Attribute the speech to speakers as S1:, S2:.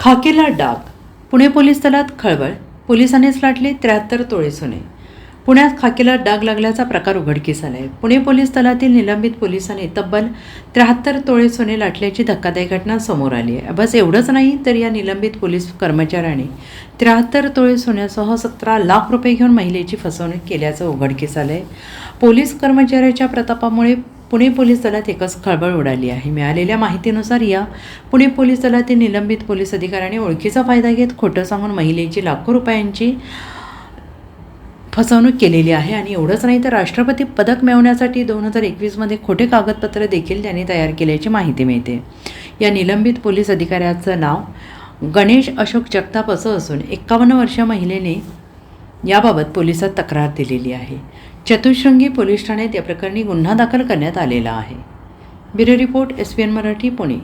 S1: खाकीला डाग पुणे पोलीस दलात खळबळ. पोलिसांनीच लाटले त्र्याहत्तर तोळे सोने. पुण्यात खाकीला डाग लागल्याचा प्रकार उघडकीस आला आहे पुणे पोलीस दलातील निलंबित पोलिसांनी तब्बल त्र्याहत्तर तोळे सोने लाटल्याची धक्कादायक घटना समोर आली आहे. बस एवढंच नाही तर या निलंबित पोलीस कर्मचाऱ्याने त्र्याहत्तर तोळे सोन्यासह सतरा लाख रुपये घेऊन महिलेची फसवणूक केल्याचं उघडकीस आलं आहे पोलीस कर्मचाऱ्याच्या प्रतापामुळे पुणे पोलीस दलात एकच खळबळ उडाली आहे. मिळालेल्या माहितीनुसार या पुणे पोलीस दलातील निलंबित पोलीस अधिकाऱ्याने ओळखीचा फायदा घेत खोटं सांगून महिलेची लाखो रुपयांची फसवणूक केलेली आहे आणि एवढंच नाही तर राष्ट्रपती पदक मिळवण्यासाठी दोन हजार एकवीसमध्ये खोटे कागदपत्र देखील त्यांनी तयार केल्याची माहिती मिळते. या निलंबित पोलीस अधिकाऱ्याचं नाव गणेश अशोक जगताप असं असून एक्कावन्न वर्ष महिलेने याबाबत पोलिसात तक्रार दिलेली आहे. चतुशृंगी पोलीस ठाण्यात या प्रकरणी गुन्हा दाखल करण्यात आलेला आहे. Bureau report S P N Marathi Pune.